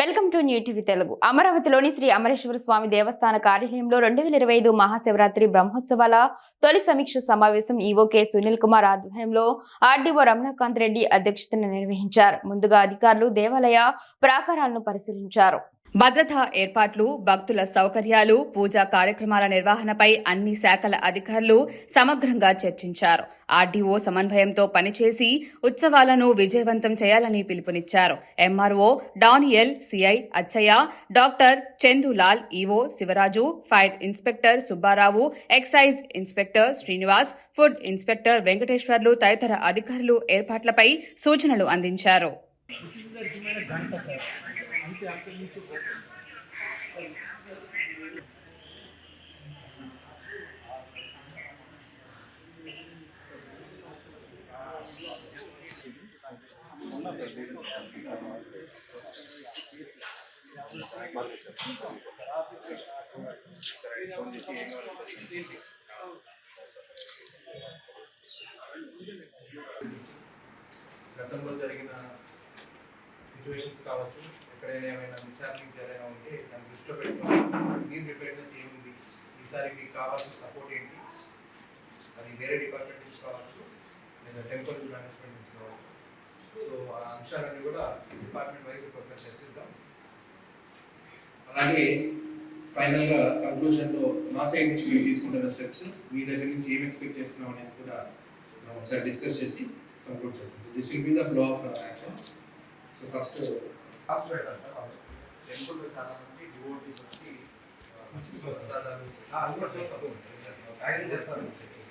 Welcome to new TV Telugu. అమరావతిలోని శ్రీ అమరేశ్వర స్వామి దేవస్థాన కార్యాలయంలో రెండు వేల ఇరవై ఐదు మహాశివరాత్రి బ్రహ్మోత్సవాల తొలి సమీక్ష సమావేశం ఈవోకే సునీల్ కుమార్ ఆధ్వర్యంలో ఆర్డీఓ రమణకాంత్ రెడ్డి అధ్యక్షతన నిర్వహించారు. ముందుగా అధికారులు దేవాలయ ప్రాకారాలను పరిశీలించారు. భద్రతా ఏర్పాట్లు భక్తుల సౌకర్యాలు పూజా కార్యక్రమాల నిర్వహణపై అన్ని శాఖల అధికారులు సమగ్రంగా చర్చించారు. ఆర్డీఓ సమన్వయంతో పనిచేసి ఉత్సవాలను విజయవంతం చేయాలని పిలుపునిచ్చారు. MRO Daniel CI Achaiah doctor Chandulal EO Sivaraju fire inspector Subbarao excise inspector Srinivas food inspector Venkateswarlu తదితర అధికారులు ఏర్పాట్లపై సూచనలు అందించారు. అంటే అక్కడి నుంచి గతంలో జరిగిన సిచ్యువేషన్స్ కావచ్చు ఎక్కడైనా ఏమైనా మిస్ఆర్మింగ్స్ ఏదైనా ఉంటే దాన్ని దృష్టిలో పెట్టుకోవాలి మీ ప్రిపేర్నెస్ ఏముంది? ఈసారి మీకు కావాల్సిన సపోర్ట్ ఏంటి? అది వేరే డిపార్ట్మెంట్ నుంచి కావచ్చు లేదా టెంపుల్ మేనేజ్మెంట్ నుంచి కావచ్చు. సో ఆ అంశాలన్నీ కూడా డిపార్ట్మెంట్ వైజ్ ఒకసారి చర్చిద్దాం. అలాగే ఫైనల్గా కన్క్లూషన్లో మా సైడ్ నుంచి మేము తీసుకుంటున్న స్టెప్స్ మీ దగ్గర నుంచి ఏం ఎక్స్పెక్ట్ చేస్తున్నాం అనేది కూడా మనం ఒకసారి డిస్కస్ చేసి కంక్లూడ్ చేస్తాం this will be the flow of action so first టెంపుల్లో చాలా మంది డివోటీస్ వచ్చి ప్రసాదాలు బయట